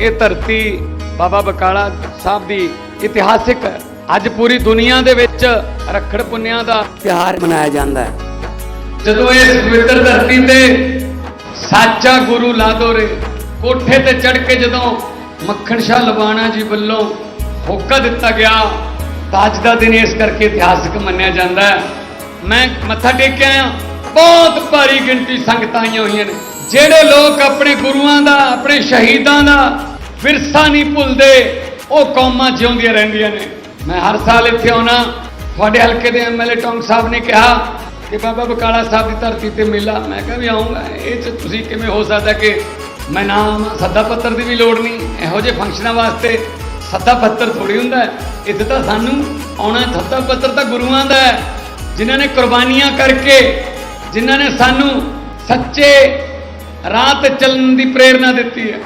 ਇਹ ਧਰਤੀ ਬਾਬਾ ਬਕਾਲਾ ਸਾਹਿਬ ਦੀ ਇਤਿਹਾਸਿਕ ਹੈ। ਅੱਜ ਪੂਰੀ ਦੁਨੀਆ ਦੇ ਵਿੱਚ ਰੱਖੜ ਪੁੰਨਿਆਂ ਦਾ ਤਿਉਹਾਰ ਮਨਾਇਆ ਜਾਂਦਾ ਹੈ। ਜਦੋਂ ਇਸ ਪਵਿੱਤਰ ਧਰਤੀ ਤੇ ਸਾਚਾ ਗੁਰੂ ਲਾਦੋਰੇ ਕੋਠੇ ਤੇ ਚੜ ਕੇ ਜਦੋਂ ਮੱਖਣ ਸ਼ਾਹ ਲਵਾਣਾ ਜੀ ਵੱਲੋਂ ਹੋਕਾ ਦਿੱਤਾ ਗਿਆ, ਤਾਂ ਅੱਜ ਦਾ ਦਿਨ ਇਸ ਕਰਕੇ ਇਤਿਹਾਸਕ ਮੰਨਿਆ ਜਾਂਦਾ ਹੈ। ਮੈਂ ਮੱਥਾ ਟੇਕ ਕੇ ਆਇਆ ਬਹੁਤ ਭਾਰੀ ਗਿਣਤੀ ਸੰਗਤਾਂ ਆਈਆਂ ਹੋਈਆਂ ਨੇ, ਜਿਹੜੇ ਲੋਕ ਆਪਣੇ ਗੁਰੂਆਂ ਦਾ, ਆਪਣੇ ਸ਼ਹੀਦਾਂ ਦਾ ਵਿਰਸਾ ਨਹੀਂ ਭੁੱਲਦੇ। ਉਹ ਕੌਮਾਂ ਜਿਉਂਦੀਆਂ ਰਹਿੰਦੀਆਂ ਨੇ। ਮੈਂ ਹਰ ਸਾਲ ਇੱਥੇ ਆਉਣਾ। ਤੁਹਾਡੇ ਹਲਕੇ ਦੇ ਐਮਐਲਏ ਟੌਂਗ ਸਾਹਿਬ ਨੇ ਕਿਹਾ ਕਿ ਬਾਬਾ ਬਕਾਲਾ ਸਾਹਿਬ ਦੀ ਧਰਤੀ ਤੇ ਮੇਲਾ। ਮੈਂ ਕਿਹਾ ਵੀ ਆਉਂਗਾ। ਇਹ ਚ ਤੁਸੀਂ ਕਿਵੇਂ ਹੋ ਸਕਦਾ ਕਿ ਮੈਂ ਨਾਮ, ਸੱਦਾ ਪੱਤਰ ਦੀ ਵੀ ਲੋੜ ਨਹੀਂ। ਇਹੋ ਜਿਹੇ ਫੰਕਸ਼ਨਾਂ ਵਾਸਤੇ ਸੱਦਾ ਪੱਤਰ ਥੋੜੀ ਹੁੰਦਾ ਇੱਥੇ ਤਾਂ ਸਾਨੂੰ ਆਉਣਾ, ਸੱਦਾ ਪੱਤਰ ਤਾਂ ਗੁਰੂਆਂ ਦਾ ਹੈ। ਜਿਨ੍ਹਾਂ ਨੇ ਕੁਰਬਾਨੀਆਂ ਕਰਕੇ, ਜਿਨ੍ਹਾਂ ਨੇ ਸਾਨੂੰ ਸੱਚੇ ਰਾਹ ਤੇ ਚੱਲਣ ਦੀ ਪ੍ਰੇਰਣਾ ਦਿੱਤੀ ਹੈ।